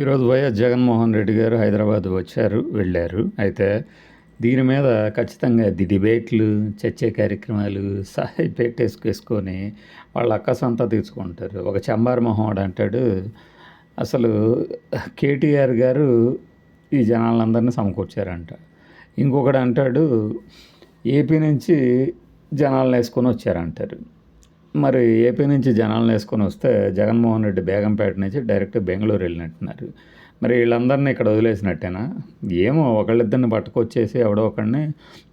ఈరోజు వైఎస్ జగన్మోహన్ రెడ్డి గారు హైదరాబాద్ వచ్చారు వెళ్ళారు. అయితే దీని మీద ఖచ్చితంగా ది డిబేట్లు చర్చే కార్యక్రమాలు సహాయ పెట్టేసుకేసుకొని వాళ్ళ అక్కసంతా తీసుకుంటారు ఒక చంబార్ మొహం అంటాడు అసలు కేటీఆర్ గారు ఈ జనాలందరినీ సమకూర్చారంట. ఇంకొకడు అంటాడు ఏపీ నుంచి జనాలను వేసుకొని వచ్చారంటారు. మరి ఏపీ నుంచి జనాలను వేసుకొని వస్తే జగన్మోహన్ రెడ్డి బేగంపేట నుంచి డైరెక్ట్ బెంగళూరు వెళ్ళినట్టున్నారు. మరి వీళ్ళందరినీ ఇక్కడ వదిలేసినట్టేనా? ఏమో ఒకళ్ళిద్దరిని పట్టుకొచ్చేసి ఎవడో ఒకడిని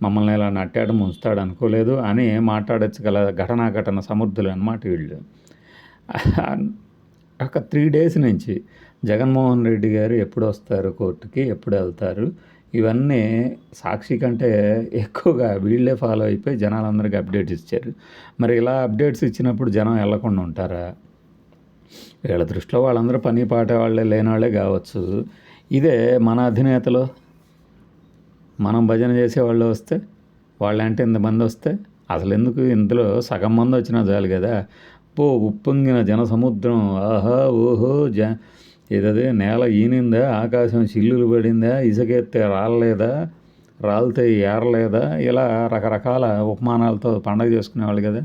మమ్మల్ని ఇలా నట్టాడు ముంచుతాడు అనుకోలేదు అని మాట్లాడచ్చు గల ఘటనా ఘటన సమర్థులు అనమాట వీళ్ళు. ఒక త్రీ డేస్ నుంచి జగన్మోహన్ రెడ్డి గారు ఎప్పుడు వస్తారు కోర్టుకి ఎప్పుడు వెళ్తారు? ఇవన్నీ సాక్షి కంటే ఎక్కువగా వీళ్ళే ఫాలో అయిపోయి జనాలందరికీ అప్డేట్స్ ఇచ్చారు. మరి ఇలా అప్డేట్స్ ఇచ్చినప్పుడు జనం వెళ్ళకుండా ఉంటారా? వీళ్ళ దృష్టిలో వాళ్ళందరూ పని పాట వాళ్ళే లేని వాళ్ళే కావచ్చు. ఇదే మన అధినేతలు. మనం భజన చేసేవాళ్ళు వస్తే వాళ్ళంటే ఇంతమంది వస్తే అసలు ఎందుకు ఇందులో సగం మంది వచ్చినా చాలు కదా? పో ఉప్పొంగిన జన సముద్రం ఆహా ఓహో జ ఏదది? నేల ఈనిందా? ఆకాశం చిల్లులు పడిందా? ఇసుకెత్తే రాలేదా రాలితే ఏరలేదా? ఇలా రకరకాల ఉపమానాలతో పండగ చేసుకునేవాళ్ళు కదా.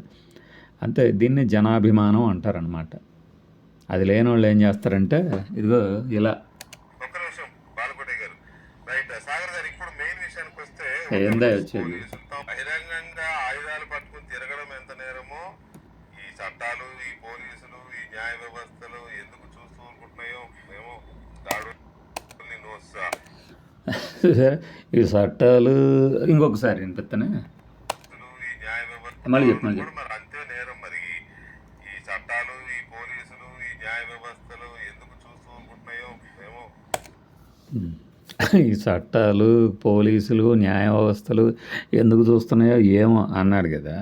అంతే దీన్ని జనాభిమానం అంటారనమాట అది లేని వాళ్ళు ఏం చేస్తారంటే ఇదిగో ఇలా. ఏందా వచ్చేది? బహిరంగంగా ఆయుధాలు పట్టుకుని తిరగడం ఎంత నేరమో ఈ చట్టాలు ఈ పోలీసులు ఈ న్యాయ వ్యవస్థలు ఎందుకు చూస్తూ ఊరుకుంటున్నాయో మేము దాడు నోట్స్ ఈ చట్టాలు ఇంకొకసారి వినిపిస్తానే మళ్ళీ చెప్పు, మళ్ళీ మరి అంతే నేరం మరి. ఈ చట్టాలు ఈ పోలీసులు ఈ న్యాయ వ్యవస్థలు ఎందుకు మేము ఈ చట్టాలు పోలీసులు న్యాయ వ్యవస్థలు ఎందుకు చూస్తున్నాయో ఏమో అన్నాడు కదా.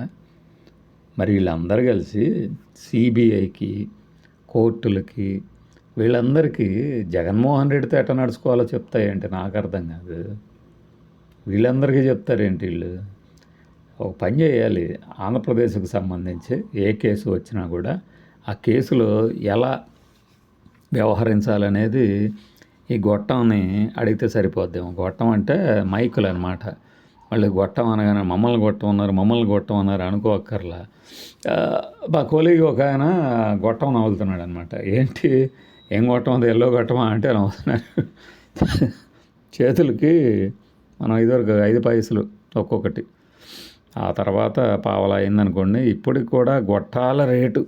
మరి వీళ్ళందరూ కలిసి సిబిఐకి కోర్టులకి వీళ్ళందరికీ జగన్మోహన్ రెడ్డితో ఎట్ట నడుచుకోవాలో చెప్తాయంటే నాకు అర్థం కాదు. వీళ్ళందరికీ చెప్తారేంటి వీళ్ళు? ఒక పని చేయాలి. ఆంధ్రప్రదేశ్కు సంబంధించి ఏ కేసు వచ్చినా కూడా ఆ కేసులో ఎలా వ్యవహరించాలనేది ఈ గొట్టంని అడిగితే సరిపోద్దేమో గొట్టం అంటే మైకులు అనమాట మళ్ళీ గొట్టం అనగానే మమ్మల్ని గొట్టం అన్నారు మమ్మల్ని గొట్టం అన్నారు అనుకోక్కర్లా మా కొలిగి ఒక ఆయన గొట్టం నవ్వులుతున్నాడు అనమాట ఏంటి? ఏం గొట్టం అది ఎల్లో గొట్టమా అంటే నవ్వుతున్నారు చేతులకి మనం ఇదివరకు ఐదు పైసలు ఒక్కొక్కటి. ఆ తర్వాత పావలా అయిందనుకోండి ఇప్పటికి కూడా గొట్టాల రేటు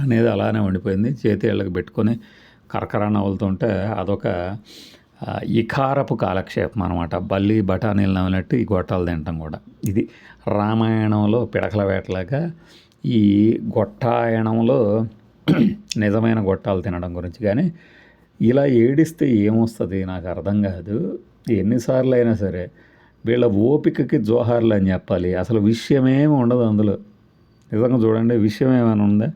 అనేది అలానే ఉండిపోయింది. చేతి పెట్టుకొని కరకరా నవ్వులుతుంటే అదొక ఇకారపు కాలక్షేపం అనమాట బల్లి బఠానీలు నవ్వినట్టు ఈ గొట్టాలు తింటాం కూడా. ఇది రామాయణంలో పిడకల వేటలాగా ఈ గొట్టాయణంలో నిజమైన గొట్టాలు తినడం గురించి కానీ ఇలా ఏడిస్తే ఏమొస్తుంది నాకు అర్థం కాదు. ఎన్నిసార్లు అయినా సరే వీళ్ళ ఓపికకి జోహార్లు అని చెప్పాలి. అసలు విషయమేమి ఉండదు అందులో. నిజంగా చూడండి విషయం ఏమైనా ఉందా?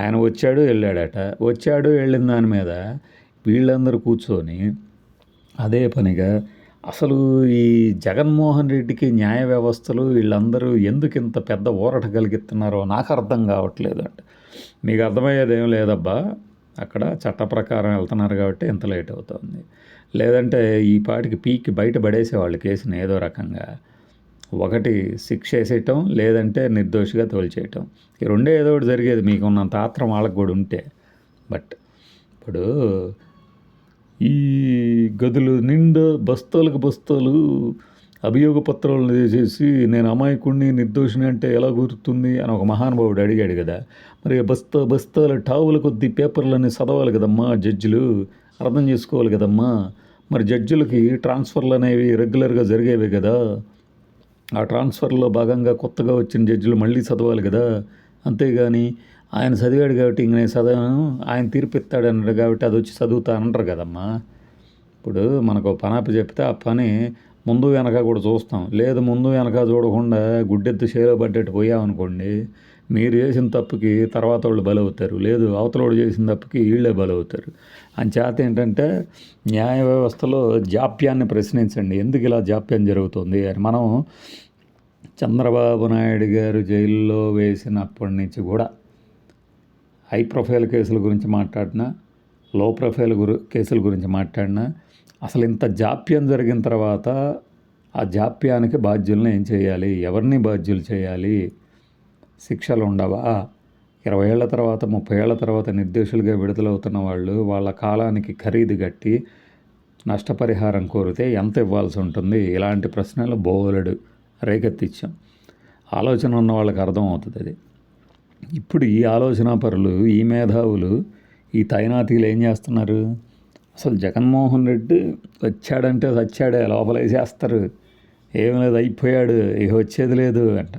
ఆయన వచ్చాడు వెళ్ళాడట. వచ్చాడు వెళ్ళిన దాని మీద వీళ్ళందరూ కూర్చొని అదే పనిగా అసలు ఈ జగన్మోహన్ రెడ్డికి న్యాయ వ్యవస్థలు వీళ్ళందరూ ఎందుకు ఇంత పెద్ద ఊరట కలిగిస్తున్నారో నాకు అర్థం కావట్లేదు అంటే మీకు అర్థమయ్యేది ఏం లేదబ్బా. అక్కడ చట్ట ప్రకారం వెళ్తున్నారు కాబట్టి ఇంత లేట్ అవుతుంది. లేదంటే ఈ పాటికి పీకి బయట పడేసేవాళ్ళు కేసుని ఏదో రకంగా ఒకటి శిక్ష వేసేయటం లేదంటే నిర్దోషిగా తోల్చేయటం. ఈ రెండే ఏదో ఒకటి జరిగేది. మీకు ఉన్నంత ఆత్రం వాళ్ళకు కూడా ఉంటే. బట్ ఇప్పుడు ఈ గదులు నిండు బస్తాలకు బస్తాలు అభియోగ పత్రాలను చేసి నేను అమాయకుడిని నిర్దోషిని అంటే ఎలా గుర్తుంది? అని ఒక మహానుభావుడు అడిగాడు కదా. మరి బస్తా బస్తాల టావుల కొద్ది పేపర్లన్నీ చదవాలి కదమ్మా జడ్జిలు. అర్థం చేసుకోవాలి కదమ్మా. మరి జడ్జిలకి ట్రాన్స్ఫర్లు అనేవి రెగ్యులర్గా జరిగేవి కదా. ఆ ట్రాన్స్ఫర్లో భాగంగా కొత్తగా వచ్చిన జడ్జిలు మళ్ళీ చదవాలి కదా. అంతేగాని ఆయన చదివాడు కాబట్టి ఇంక నేను చదవను ఆయన తీర్పు ఇస్తాడు అన్నాడు కాబట్టి అది వచ్చి చదువుతా అంటారు కదమ్మా. ఇప్పుడు మనకు పనాపి చెప్తే ఆ పని ముందు వెనక కూడా చూస్తాం. లేదు ముందు వెనక చూడకుండా గుడ్డెత్తు చేలో పడ్డట్టు పోయామనుకోండి మీరు చేసిన తప్పుకి తర్వాత వాళ్ళు బలవుతారు. లేదు అవతలోడు చేసిన తప్పుకి వీళ్ళే బలవుతారు. చేత ఏంటంటే న్యాయ వ్యవస్థలో జాప్యాన్ని ప్రశ్నించండి. ఎందుకు ఇలా జాప్యం జరుగుతుంది అని మనం చంద్రబాబు నాయుడు గారు జైల్లో వేసినప్పటి నుంచి కూడా హై ప్రొఫైల్ కేసుల గురించి మాట్లాడినా లో ప్రొఫైల్ గురు కేసుల గురించి మాట్లాడినా అసలు ఇంత జాప్యం జరిగిన తర్వాత ఆ జాప్యానికి బాధ్యులను ఏం చేయాలి? ఎవరిని బాధ్యులు చేయాలి? శిక్షలు ఉండవా? ఇరవై ఏళ్ళ తర్వాత ముప్పై ఏళ్ళ తర్వాత నిర్దోషులుగా విడుదలవుతున్న వాళ్ళు వాళ్ళ కాలానికి ఖరీదు కట్టి నష్టపరిహారం కోరితే ఎంత ఇవ్వాల్సి ఉంటుంది? ఇలాంటి ప్రశ్నలు బోలెడు రేకెత్తిచ్చాం. ఆలోచన ఉన్న వాళ్ళకి అర్థం అవుతుంది అది. ఇప్పుడు ఈ ఆలోచన పరులు ఈ మేధావులు ఈ తైనాతీలు ఏం చేస్తున్నారు? అసలు జగన్మోహన్ రెడ్డి వచ్చాడంటే వచ్చాడే లోపల వేసేస్తారు. ఏం లేదు అయిపోయాడు ఇక వచ్చేది లేదు అంట.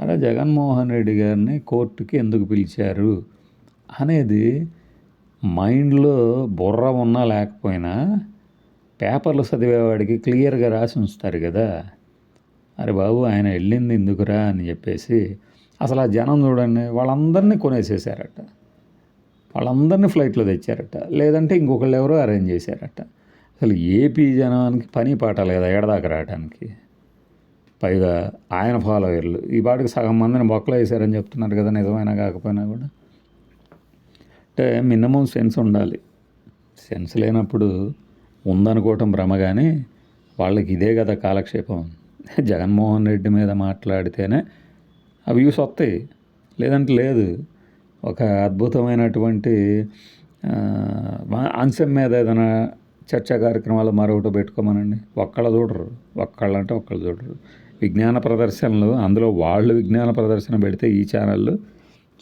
అరే జగన్మోహన్ రెడ్డి గారిని కోర్టుకి ఎందుకు పిలిచారు? అనేది మైండ్లో బుర్ర ఉన్నా లేకపోయినా పేపర్లు చదివేవాడికి క్లియర్గా రాసి ఉంచుతారు కదా. అరే బాబు ఆయన వెళ్ళింది ఎందుకురా అని చెప్పేసి అసలు ఆ జనం చూడండి వాళ్ళందరినీ కొనేసేసారట వాళ్ళందరినీ ఫ్లైట్లో తెచ్చారట. లేదంటే ఇంకొకళ్ళు ఎవరో అరేంజ్ చేశారట. అసలు ఏపీ జనానికి పని పాట లేదా ఎడదాకా రావడానికి పైగా ఆయన ఫాలోయర్లు. ఈ పాటికి సగం మందిని బొక్కలు వేశారని చెప్తున్నారు కదా నిజమైనా కాకపోయినా కూడా. అంటే మినిమం సెన్స్ ఉండాలి. సెన్స్ లేనప్పుడు ఉందనుకోవటం భ్రమ కానీ వాళ్ళకి ఇదే కదా కాలక్షేపం. జగన్మోహన్ రెడ్డి మీద మాట్లాడితేనే ఆ వ్యూస్ వస్తాయి. లేదంటే లేదు. ఒక అద్భుతమైనటువంటి అంశం మీద ఏదైనా చర్చా కార్యక్రమాలు మరొకటి పెట్టుకోమనండి. ఒక్కళ్ళు చూడరు. ఒక్కళ్ళు అంటే ఒక్కళ్ళు చూడరు. విజ్ఞాన ప్రదర్శనలు అందులో వాళ్ళు విజ్ఞాన ప్రదర్శన పెడితే ఈ ఛానళ్ళు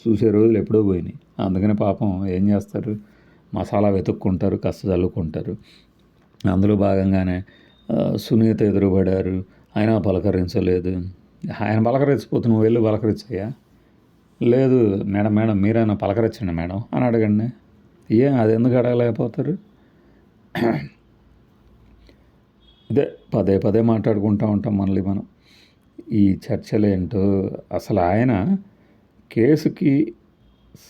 చూసే రోజులు ఎప్పుడో పోయినాయి. అందుకని పాపం ఏం చేస్తారు? మసాలా వెతుక్కుంటారు కష్ట చల్లుకుంటారు. అందులో భాగంగానే సునీత ఎదురుపడారు. ఆయన పలకరించలేదు. ఆయన పలకరించకపోతే నువ్వు వెళ్ళి పలకరించయ్యా? లేదు మేడం మేడం మీరైనా పలకరించండి మేడం అని అడగండి. ఏం అది ఎందుకు అడగలేకపోతారు ఇదే పదే పదే మాట్లాడుకుంటూ ఉంటాం మళ్ళీ మనం. ఈ చర్చలేంటో అసలు ఆయన కేసుకి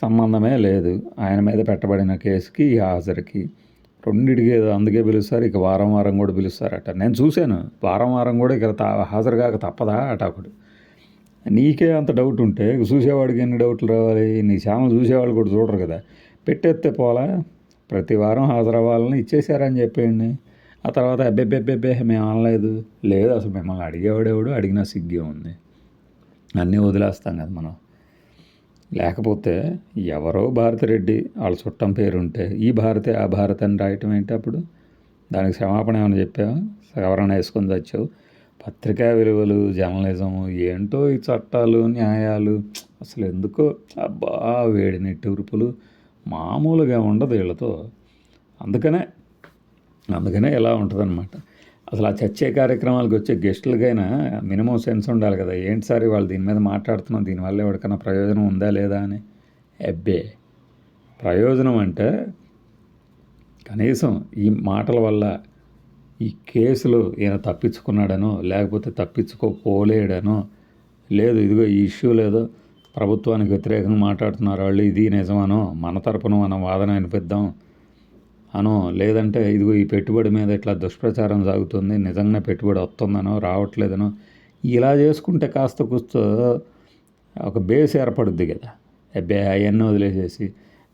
సంబంధమే లేదు. ఆయన మీద పెట్టబడిన కేసుకి ఈ హాజరుకి రెండిటికి ఏదో అందుకే పిలుస్తారు. ఇక వారం వారం కూడా పిలుస్తారట. నేను చూశాను. వారం వారం కూడా ఇక తా- హాజరు కాక తప్పదా అటాకుడు నీకే అంత డౌట్ ఉంటే చూసేవాడికి ఎన్ని డౌట్లు రావాలి? నీ ఛానల్ చూసేవాళ్ళు కూడా చూడరు కదా. పెట్టేస్తే పోలా? ప్రతి వారం హాజరవ్వాలని ఇచ్చేసారని చెప్పేయండి. ఆ తర్వాత అబ్బెబ్బెబ్బెబ్బే మేము అనలేదు. లేదు అసలు మిమ్మల్ని అడిగేవాడేవాడు అడిగినా సిగ్గే ఉంది. అన్నీ వదిలేస్తాం కదా మనం. లేకపోతే ఎవరో భారతిరెడ్డి వాళ్ళ చుట్టం పేరు ఉంటే ఈ భారతే ఆ భారత్ అని రాయటం ఏంటి అప్పుడు? దానికి క్షమాపణ ఏమైనా చెప్పావా? సవరణ వేసుకొని తెచ్చావు పత్రికా విలువలు జర్నలిజం ఏంటో ఈ చట్టాలు న్యాయాలు అసలు ఎందుకో అబ్బా వేడి నిట్టూర్పులు మామూలుగా ఉండదు వీళ్ళతో. అందుకనే అందుకనే ఇలా ఉంటుంది అనమాట అసలు ఆ చర్చే కార్యక్రమాలకు వచ్చే గెస్టులకైనా మినిమం సెన్స్ ఉండాలి కదా. ఏంటి సార్ వాళ్ళు దీని మీద మాట్లాడుతున్నాం? దీనివల్ల ఎవరికైనా ప్రయోజనం ఉందా లేదా అని. ఎబ్బే! ప్రయోజనం అంటే కనీసం ఈ మాటల వల్ల ఈ కేసులో ఈయన తప్పించుకున్నాడనో లేకపోతే తప్పించుకోపోలేడనో లేదు ఇదిగో ఈ ఇష్యూ లేదో ప్రభుత్వానికి వ్యతిరేకంగా మాట్లాడుతున్నారు వాళ్ళు ఇది నిజమనో మన తరపున మనం వాదన వినిపిద్దాం అనో లేదంటే ఇదిగో ఈ పెట్టుబడి మీద ఇట్లా దుష్ప్రచారం సాగుతుంది నిజంగా పెట్టుబడి వస్తుందనో రావట్లేదనో ఇలా చేసుకుంటే కాస్త కూస్త ఒక బేస్ ఏర్పడుద్ది కదా. అబ్బే అవన్నీ వదిలేసేసి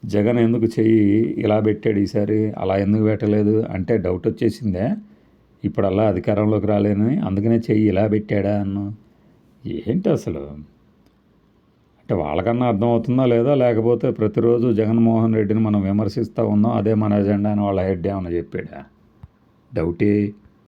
జగన్ ఎందుకు చెయ్యి ఇలా పెట్టాడు ఈసారి అలా ఎందుకు పెట్టలేదు అంటే డౌట్ వచ్చేసిందే. ఇప్పుడు అలా అధికారంలోకి రాలేదని అందుకనే చెయ్యి ఇలా పెట్టాడా అన్న. ఏంటి అసలు? అంటే వాళ్ళకన్నా అర్థమవుతుందా లేదా? లేకపోతే ప్రతిరోజు జగన్మోహన్ రెడ్డిని మనం విమర్శిస్తూ ఉన్నాం అదే మన ఎజెండా అని వాళ్ళ హెడ్ ఏమైనా చెప్పాడా? డౌటే?